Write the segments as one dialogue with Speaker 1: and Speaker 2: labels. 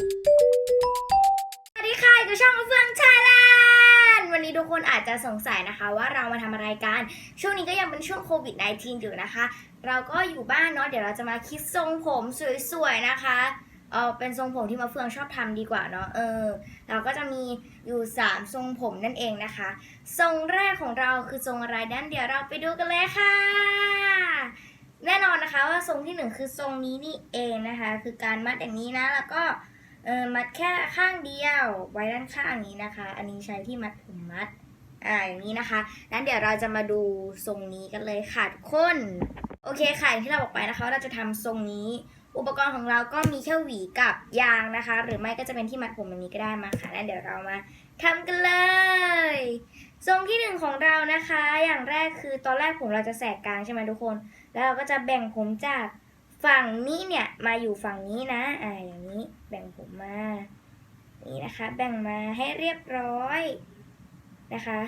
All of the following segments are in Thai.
Speaker 1: สวัสดีค่ะกับช่องเฟืองชาแลนด์วันนี้ทุกคนอาจจะสงสัยนะคะ ว่าเรามาทำอะไรกัน ช่วงนี้ก็ยังเป็นช่วงโควิด -19 อยู่นะคะ เราก็อยู่บ้านเนาะเดี๋ยวเราจะมาคิดทรงผมสวยๆนะคะเออเป็นทรงผมที่มาเฟืองชอบทำดีกว่าเนาะเออ เราก็จะมีอยู่ 3 ทรงผมนั่นเองนะคะ ทรงแรกของเราคือทรงอะไรนั้นเดี๋ยวเราไปดูกันเลยค่ะ แน่นอนนะคะว่าทรงที่หนึ่งคือทรงนี้นี่เองนะคะ คือการมัดอย่างนี้นะแล้วก็ เออมัดแค่ข้างเดียวไว้ด้านข้างนี้นะคะ อันนี้ใช้ที่มัดผมมัดอ่าอย่างนี้นะคะนั้นเดี๋ยวเราจะมาดูทรงนี้กันเลยค่ะทุกคนโอเคค่ะอย่างที่เราบอกไปนะคะเราจะทำทรงนี้ อุปกรณ์ของเราก็มีแค่หวีกับยางนะคะ หรือไม่ก็จะเป็นที่มัดผมแบบนี้ก็ได้มาค่ะแล้วเดี๋ยวเรามาทำกันเลยทรงที่หนึ่งของเรานะคะ อย่างแรกคือตอนแรกผมเราจะแสกกลางใช่ไหมทุกคน แล้วเราก็จะแบ่งผมจาก ฝั่งนี้เนี่ยมาอยู่ฝั่งนี้นะ อ่าอย่างนี้แบ่งผมมา นี่นะคะ แบ่งมาให้เรียบร้อยนะคะ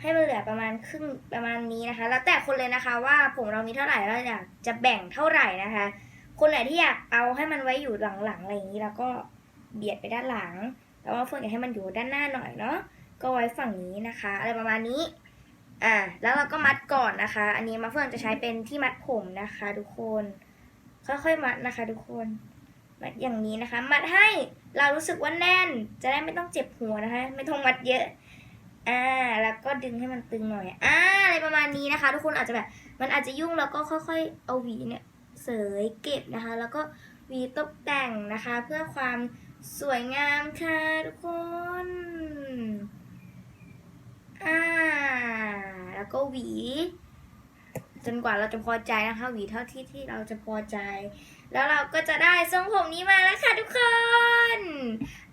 Speaker 1: ให้มันเหลือประมาณครึ่งประมาณนี้นะคะ แล้วแต่คนเลยนะคะว่าผมเรามีเท่าไหร่เราอยากจะแบ่งเท่าไหร่นะคะ คนไหนที่อยากเอาให้มันไว้อยู่หลังๆอะไรอย่างนี้แล้วก็เบียดไปด้านหลัง แต่ว่าเฟื่องอยากให้มันอยู่ด้านหน้าหน่อยเนาะก็ไว้ฝั่งนี้นะคะ อะไรประมาณนี้อ่าแล้วเราก็มัดก่อนนะคะ อันนี้มาเฟื่องจะใช้เป็นที่มัดผมนะคะ ทุกคน ค่อยๆมัดนะคะ ทุกคนมัดอย่างนี้นะคะ มัดให้เรารู้สึกว่าแน่น จะได้ไม่ต้องเจ็บหัวนะคะ ไม่ต้องมัดเยอะอ่าแล้วก็ดึงให้มันตึงหน่อยอ่าอะไรประมาณนี้นะคะ ทุกคนอาจจะแบบ มันอาจจะยุ่งแล้วก็ค่อย ๆ เอาหวีเนี่ยเสยเก็บนะคะ แล้วก็หวีตกแต่งนะคะ เพื่อความสวยงามค่ะทุกคนอ่าแล้วก็หวี จนกว่าเราจะพอใจนะคะหวีเท่าที่ที่เราจะพอใจ แล้วเราก็จะได้ทรงผมนี้มาแล้วค่ะทุกคน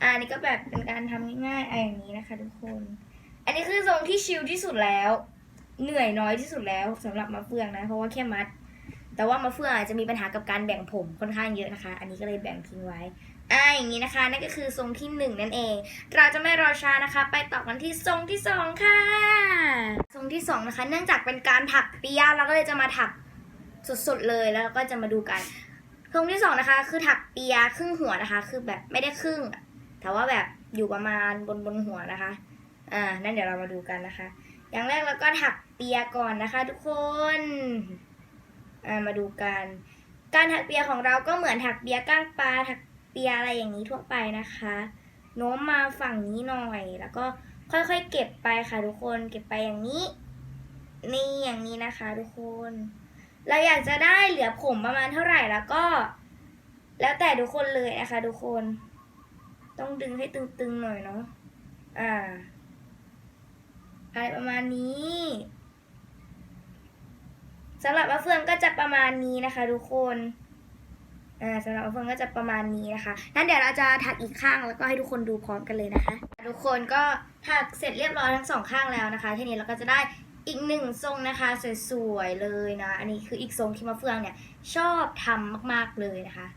Speaker 1: อ่านี่ก็แบบเป็นการทำง่ายๆอะไรอย่างนี้นะคะ ทุกคน อันนี้คือทรงที่ชิลที่สุดแล้ว เหนื่อยน้อยที่สุดแล้วสำหรับมะเฟืองนะ เพราะว่าแค่มัด แต่ว่ามะเฟืองอาจจะมีปัญหากับการแบ่งผมค่อนข้างเยอะนะคะ อันนี้ก็เลยแบ่งทิ้งไว้ อ่าอย่างนี้นะคะ นั่นก็คือทรงที่หนึ่งนั่นเอง เราจะไม่รอช้านะคะ ไปต่อกันที่ทรงที่สองค่ะ ทรงที่สองนะคะ เนื่องจากเป็นการถักเปียเราก็เลยจะมาถักสดๆเลยแล้วก็จะมาดูกัน ทรงที่สองนะคะ คือถักเปียครึ่งหัวนะคะ คือแบบไม่ได้ครึ่ง แต่ว่าแบบอยู่ประมาณบนบนหัวนะคะ อ่า นั่นเดี๋ยวเรามาดูกันนะคะ อย่างแรกเราก็ถักเปียก่อนนะคะ ทุกคน อ่า มาดูกัน การถักเปียของเราก็เหมือนถักเปียก้างปลาถัก เปียอะไรอย่างนี้ทั่วไปนะคะ โน้มมาฝั่งนี้หน่อย แล้วก็ค่อยๆเก็บไปค่ะทุกคน เก็บไปอย่างนี้ นี่อย่างนี้นะคะทุกคน เราอยากจะได้เหลือผมประมาณเท่าไหร่แล้วก็ แล้วแต่ทุกคนเลยนะคะทุกคน ต้องดึงให้ตึงๆหน่อยเนาะ อ่า อะไรประมาณนี้สำหรับมะเฟืองก็จะประมาณนี้นะคะทุกคน สำหรับมะเฟืองก็จะประมาณนี้นะคะนั้นเดี๋ยวเราจะถักอีกข้างแล้วก็ให้ทุกคนดูพร้อมกันเลยนะคะ ทุกคนก็ถักเสร็จเรียบร้อยทั้งสองข้างแล้วนะคะ ทีนี้เราก็จะได้อีกหนึ่งทรงนะคะสวยๆเลยนะ อันนี้คืออีกทรงที่มะเฟืองเนี่ยชอบทำมากๆเลยนะคะ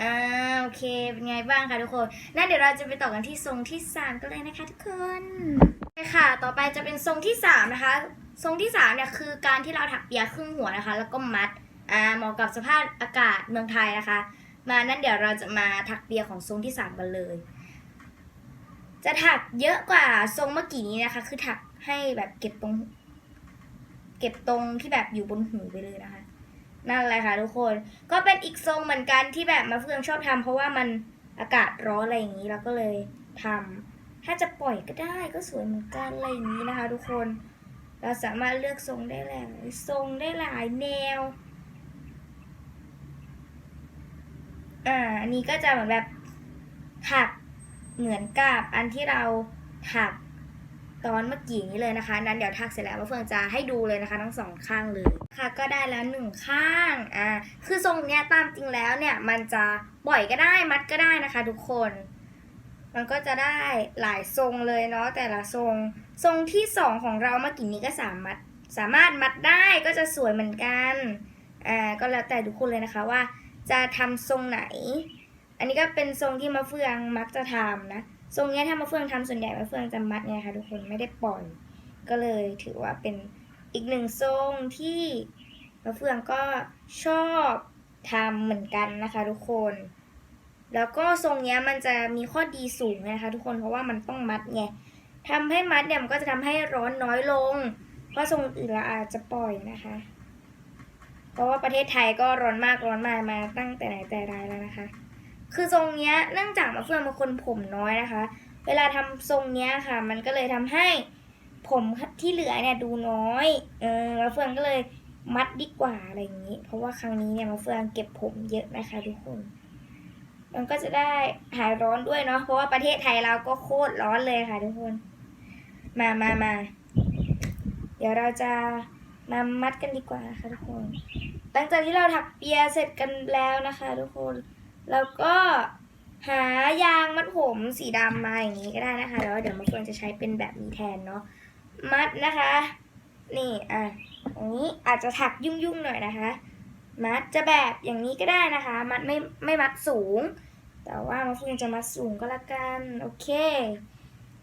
Speaker 1: อ่าโอเคเป็นไงบ้างคะทุกคนนั่นเดี๋ยวเราจะไปต่อกันที่ทรงที่สามกันเลยนะคะทุกคนโอเคค่ะ ต่อไปจะเป็นทรงที่สามนะคะทรงที่สามเนี่ยคือการที่เราถักเปียครึ่งหัวนะคะ แล้วก็มัด เหมาะกับสภาพอากาศเมืองไทยนะคะ มานั่นเดี๋ยวเราจะมาถักเปียของทรงที่สามกันเลย จะถักเยอะกว่าทรงเมื่อกี้นี้นะคะ คือถักให้แบบเก็บตรง เก็บตรงที่แบบอยู่บนหูไปเลยนะคะ นั่นแหละค่ะทุกคน ก็เป็นอีกทรงเหมือนกันที่แบบมาเฟืองชอบทำเพราะว่ามันอากาศร้อนอะไรอย่างนี้เราก็เลยทำถ้าจะปล่อยก็ได้ก็สวยเหมือนกันอะไรอย่างนี้นะคะ ทุกคน เราสามารถเลือกทรงได้หลายทรงได้หลายแนว อ่าอันนี้ก็จะเหมือนแบบถักเหมือนกับอันที่เราถักตอนเมื่อกี้นี้เลยนะคะ นั้นเดี๋ยวถักเสร็จแล้วมาเฟืองจะให้ดูเลยนะคะทั้งสองข้างเลยค่ะ ก็ได้แล้วหนึ่งข้างอ่าคือทรงเนี้ยตามจริงแล้วเนี่ยมันจะปล่อยก็ได้มัดก็ได้นะคะ ทุกคน มันก็จะได้หลายทรงเลยเนาะแต่ละทรงทรงที่สองของเราเมื่อกี้นี้ก็สามารถสามารถมัดได้ก็จะสวยเหมือนกันอ่าก็แล้วแต่ทุกคนเลยนะคะว่า จะทำทรงไหน อันนี้ก็เป็นทรงที่มะเฟืองมักจะทำนะ ทรงนี้ถ้ามะเฟืองทำส่วนใหญ่มะเฟืองจะมัดไงคะทุกคนไม่ได้ปล่อย ก็เลยถือว่าเป็นอีกหนึ่งทรงที่มะเฟืองก็ชอบทำเหมือนกันนะคะ ทุกคน แล้วก็ทรงนี้มันจะมีข้อดีสูงนะคะ ทุกคนเพราะว่ามันต้องมัดไงทำให้มัดเนี่ยมันก็จะทำให้ร้อนน้อยลง เพราะทรงอื่นเราอาจจะปล่อยนะคะ เพราะว่าประเทศไทยก็ร้อนมากร้อนมามาตั้งแต่ไหนแต่ไรแล้วนะคะ คือทรงเนี้ยเนื่องจากมาเฟืองเป็นคนผมน้อยนะคะ เวลาทำทรงเนี้ยค่ะ มันก็เลยทำให้ผมที่เหลือเนี่ยดูน้อย เออมาเฟืองก็เลยมัดดีกว่าอะไรอย่างนี้ เพราะว่าครั้งนี้เนี่ยมาเฟืองเก็บผมเยอะนะคะทุกคน มันก็จะได้หายร้อนด้วยเนาะ เพราะว่าประเทศไทยเราก็โคตรร้อนเลยค่ะทุกคน มามามา เดี๋ยวเราจะ มามัดกันดีกว่าค่ะทุกคน หลังจากที่เราถักเปียเสร็จกันแล้วนะคะทุกคนแล้วก็หายางมัดผมสีดำมาอย่างนี้ก็ได้นะคะแล้วเดี๋ยวมาเฟืองจะใช้เป็นแบบนี้แทนเนาะมัดนะคะ นี่อะอย่างนี้อาจจะถักยุ่งๆหน่อยนะคะ มัดจะแบบอย่างนี้ก็ได้นะคะ มัดไม่ไม่มัดสูง แต่ว่ามาเฟืองจะมัดสูงก็แล้วกันโอเค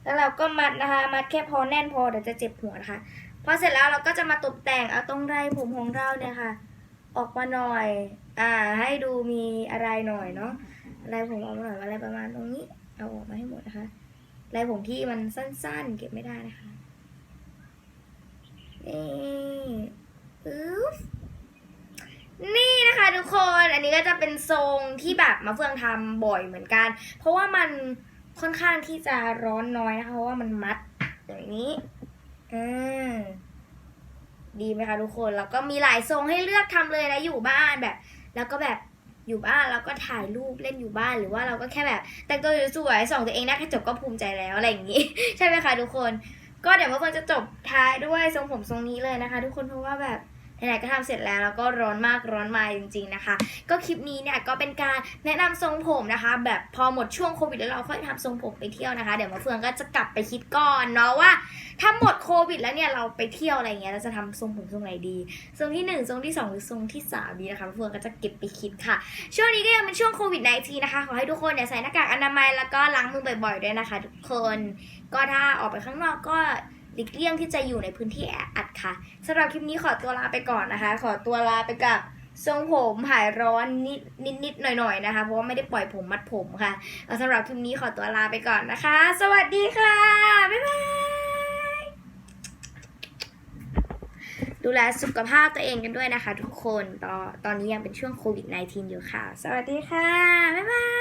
Speaker 1: แล้วเราก็มัดนะคะ มัดแค่พอแน่นพอเดี๋ยวจะเจ็บหัวนะคะ พอเสร็จแล้วเราก็จะมาตกแต่งเอาตรงไรผมของเราเนี่ยค่ะ ออกมาหน่อย อ่า ให้ดูมีอะไรหน่อยเนาะอะไรผมออกมาหน่อยอะไรประมาณตรงนี้ เอาออกมาให้หมดนะคะลายผมที่มันสั้นๆ เก็บไม่ได้นะคะนี่ปึ๊บนี่นะคะทุกคนอันนี้ก็จะเป็นทรงที่แบบมาเฟืองทำบ่อยเหมือนกัน เพราะว่ามันค่อนข้างที่จะร้อนน้อยนะคะเพราะว่ามันมัดอย่างนี้ อืมดีไหมคะทุกคน แล้วก็มีหลายทรงให้เลือกทำเลยนะอยู่บ้านแบบ แล้วก็แบบอยู่บ้านแล้วก็ถ่ายรูปเล่นอยู่บ้านหรือว่าเราก็แค่แบบ แต่งตัวสวยๆส่องตัวเองหน้ากระจกก็ภูมิใจแล้วอะไรอย่างนี้ ใช่ไหมคะทุกคน ก็เดี๋ยวเมื่อนจะจบท้ายด้วยทรงผมทรงนี้เลยนะคะ ทุกคนเพราะว่าแบบ ไหนๆก็ทำเสร็จแล้วแล้วก็ร้อนมากร้อนมาจริง ๆนะคะ ก็คลิปนี้เนี่ยก็เป็นการแนะนำทรงผมนะคะ แบบพอหมดช่วงโควิดแล้วเราค่อยทำทรงผมไปเที่ยวนะคะ เดี๋ยวมาเฟืองก็จะกลับไปคิดก่อนเนาะว่าถ้าหมดโควิด แล้วเนี่ยเราไปเที่ยวอะไรเงี้ยเราจะทำทรงผมทรงไหนดี ทรงที่หนึ่งทรงที่สองหรือทรงที่สามดีนะคะมาเฟืองก็จะเก็บไปคิดค่ะ ช่วงนี้ก็ยังเป็นช่วงโควิด -19 นะคะขอให้ทุกคนเนี่ยใส่หน้ากากอนามัยแล้วก็ล้างมือบ่อยๆด้วยนะคะ ทุกคนก็ถ้าออกไปข้างนอกก็หลีกเลี่ยงที่จะอยู่ในพื้นที่แออัด ค่ะสำหรับคลิปนี้ขอตัวลาไปก่อนนะคะ ขอตัวลาไปกับทรงผมหายร้อนนิดนิดนิดหน่อยๆนะคะ เพราะว่าไม่ได้ปล่อยผมมัดผมค่ะสำหรับคลิปนี้ขอตัวลาไปก่อนนะคะ สวัสดีค่ะ บ๊ายบาย ดูแลสุขภาพตัวเองกันด้วยนะคะ ทุกคน ตอนตอนนี้ยังเป็นช่วงโควิด -19 อยู่ค่ะ สวัสดีค่ะ บ๊ายบาย